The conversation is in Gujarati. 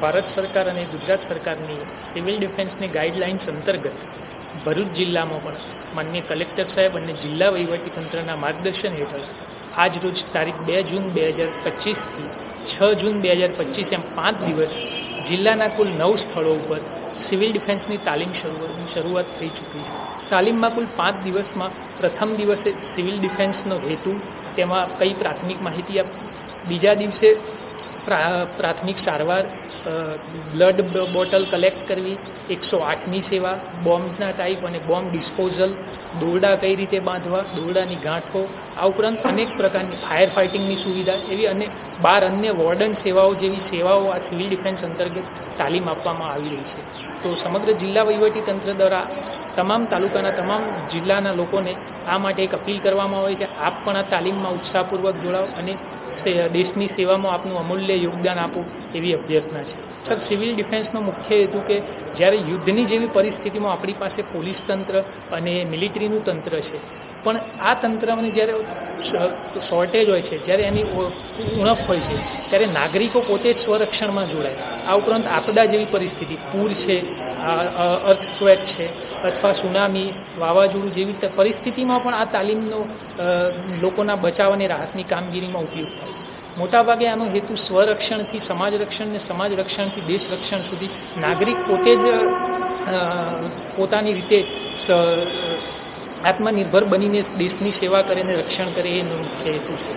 ભારત સરકાર અને ગુજરાત સરકારની સિવિલ ડિફેન્સની ગાઈડલાઇન્સ અંતર્ગત ભરૂચ જિલ્લામાં પણ માન્ય કલેક્ટર સાહેબ અને જિલ્લા વહીવટીતંત્રના માર્ગદર્શન હેઠળ આજ રોજ તારીખ બે જૂન બે હજાર પચીસથી છ જૂન બે હજાર પચીસ એમ પાંચ દિવસ જિલ્લાના કુલ નવ સ્થળો ઉપર સિવિલ ડિફેન્સની તાલીમ શરૂ- શરૂઆત થઈ ચૂકી છે. તાલીમમાં કુલ પાંચ દિવસમાં પ્રથમ દિવસે સિવિલ ડિફેન્સનો હેતુ, તેમાં કઈ પ્રાથમિક માહિતી આપ, બીજા દિવસે પ્રા- પ્રાથમિક સારવાર બ્લડ બોટલ કલેક્ટ કરવી, એકસો આઠની સેવા, બોમ્બના ટાઈપ અને બોમ્બ ડિસ્પોઝલ દોરડા કઈ રીતે બાંધવા, દોરડાની ગાંઠો, આ ઉપરાંત અનેક પ્રકારની ફાયર ફાઇટિંગની સુવિધા, એવી અને બાર અન્ય વોર્ડન સેવાઓ જેવી સેવાઓ આ સિવિલ ડિફેન્સ અંતર્ગત તાલીમ આપવામાં આવી રહી છે. તો સમગ્ર જિલ્લા તંત્ર દ્વારા તમામ તાલુકાના તમામ જિલ્લાના લોકોને આ માટે એક અપીલ કરવામાં આવે કે આપ પણ આ તાલીમમાં ઉત્સાહપૂર્વક જોડાઓ અને દેશની સેવામાં આપનું અમૂલ્ય યોગદાન આપો. એવી અભ્યર્થના છે. સર, સિવિલ ડિફેન્સનો મુખ્ય હેતુ કે જ્યારે યુદ્ધની જેવી પરિસ્થિતિમાં આપણી પાસે પોલીસ તંત્ર અને મિલિટરીનું તંત્ર છે, પણ આ તંત્રને જ્યારે શોર્ટેજ હોય છે, જ્યારે એની ઉણપ હોય છે, ત્યારે નાગરિકો પોતે જ સ્વરક્ષણમાં જોડાય. આ ઉપરાંત આપદા જેવી પરિસ્થિતિ, પૂર છે અર્થક્વેક છે, અથવા સુનામી, વાવાઝોડું જેવી પરિસ્થિતિમાં પણ આ તાલીમનો લોકોના બચાવ અને રાહતની કામગીરીમાં ઉપયોગ થાય છે. મોટાભાગે આનો હેતુ સ્વરક્ષણથી સમાજ રક્ષણ ને સમાજ રક્ષણથી દેશ રક્ષણ સુધી નાગરિક પોતે જ પોતાની રીતે આત્મનિર્ભર બનીને દેશની સેવા કરે અને રક્ષણ કરે એનો મુખ્ય હેતુ છે.